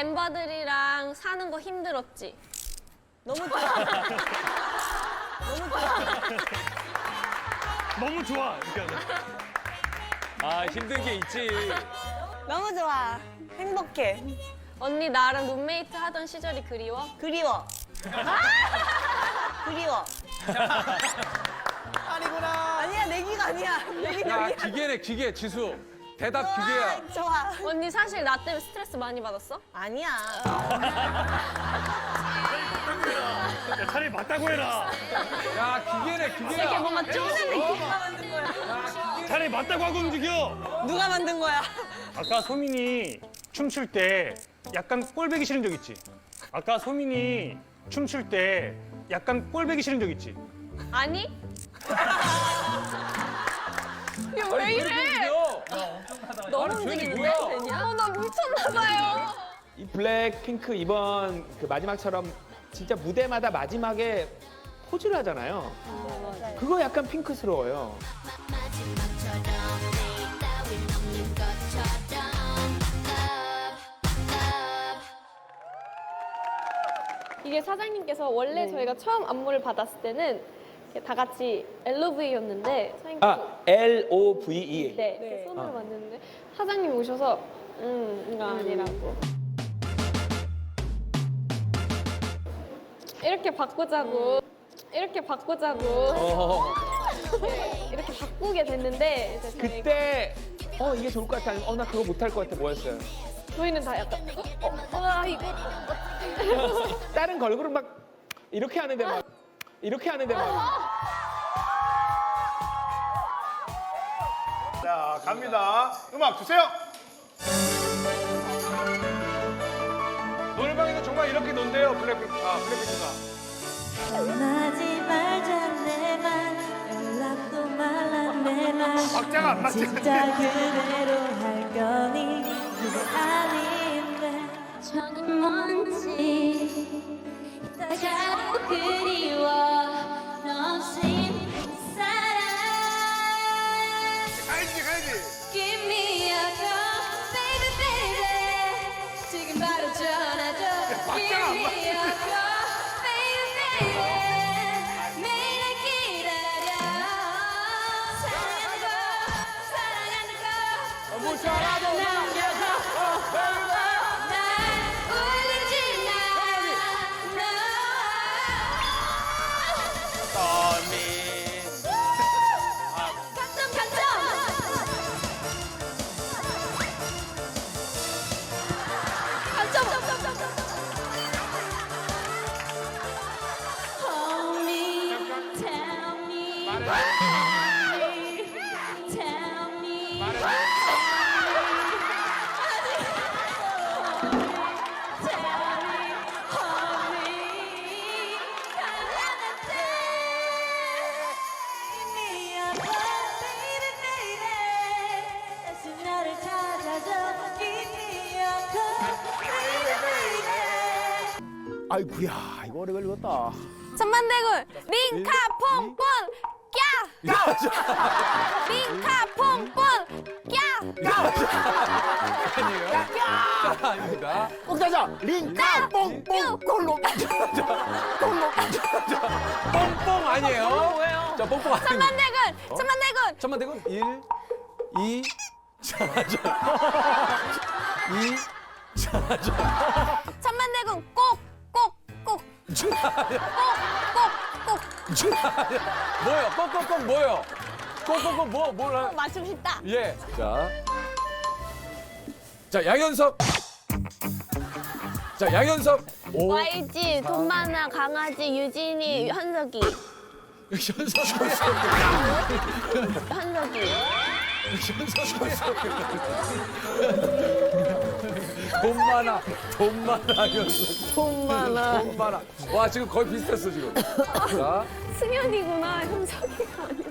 멤버들이랑 사는 거 힘들었지? 너무 좋아. 너무 좋아. 이렇게 하면. 아 힘든 게 있지. 너무 좋아. 행복해. 언니 나랑 룸메이트 하던 시절이 그리워? 그리워. 그리워. 아니구나. 아니야, 내기가 아니야. 내기가 야 아니야. 기계네 기계 지수. 대답 기계야. 좋아. 언니 사실 나 때문에 스트레스 많이 받았어? 아니야. 야, 차라리 맞다고 해라. 야 기계네 이렇게 기계야. 뭔가 쪼는 느낌? 차라리 맞다고 하고 움직여. 누가 만든 거야? 아까 소민이 춤출 때 약간 꼴배기 싫은 적 있지? 아까 소민이 춤출 때 약간 꼴배기 싫은 적 있지? 아니? 이 블랙핑크 이번 그 마지막처럼 진짜 무대마다 마지막에 포즈를 하잖아요. 그거 약간 핑크스러워요. 이게 사장님께서 원래 저희가 처음 안무를 받았을 때는 이렇게 다 같이 LOV였는데 사장님께서 아, L O V E. 네, 이렇게 손으로 만드는데 사장님 오셔서 음 이거 아니라고 이렇게 바꾸자고 이렇게 바꾸자고 어, 네, 이렇게 바꾸게 됐는데 이제 저희, 그때 어 이게 좋을 것 같아. 아니면 어나 그거 못할 것 같아. 뭐였어요? 저희는 다 약간 어, 어, 아 이거 다른 걸그룹 막 이렇게 하는데 막 이렇게 하는데 막 자, 갑니다. 음악 주세요. 이렇게 논대요, 블랙핑크. 아, 블랙핑크가. 전하지 말자 내말 연락도 말라 내말 박자가 안 맞지? 진짜 그대로 할 거니 그게 아닌데 저는 뭔지 이따가도 그리워 너 없인 사랑 가야지, 가야지. Give me a call, tell me. Tell me 아이구야 이거 오래 걸렸다. 천만대군 링카 퐁퐁 꺄! 링카 퐁퐁 꺄! 아닙니다. 꼭다자 링카 뽕뽕 꼴로 꼴로 뽕뽕 아니에요? 뭐예요? 자 뽕뽕 아니에요. 천만대군 천만대군 잠깐만 대군 1 2 2 천만대군 꼭 꼭꼭 꼭꼭꼭 뭐예요? 꼭꼭꼭 뭐예요? 꼭꼭꼭 뭐 뭐라? 맞추고 싶다. 예. 자. 자, 양현석. 자, 양현석. 오. YG 돈 많아 강아지 유진이 현석이 현석. 현석이 돈 많아. 돈 많아. 현석. 돈 많아. 돈 많아. 와, 지금 거의 비슷했어, 지금. 자. 승현이구나 현석이가 아니라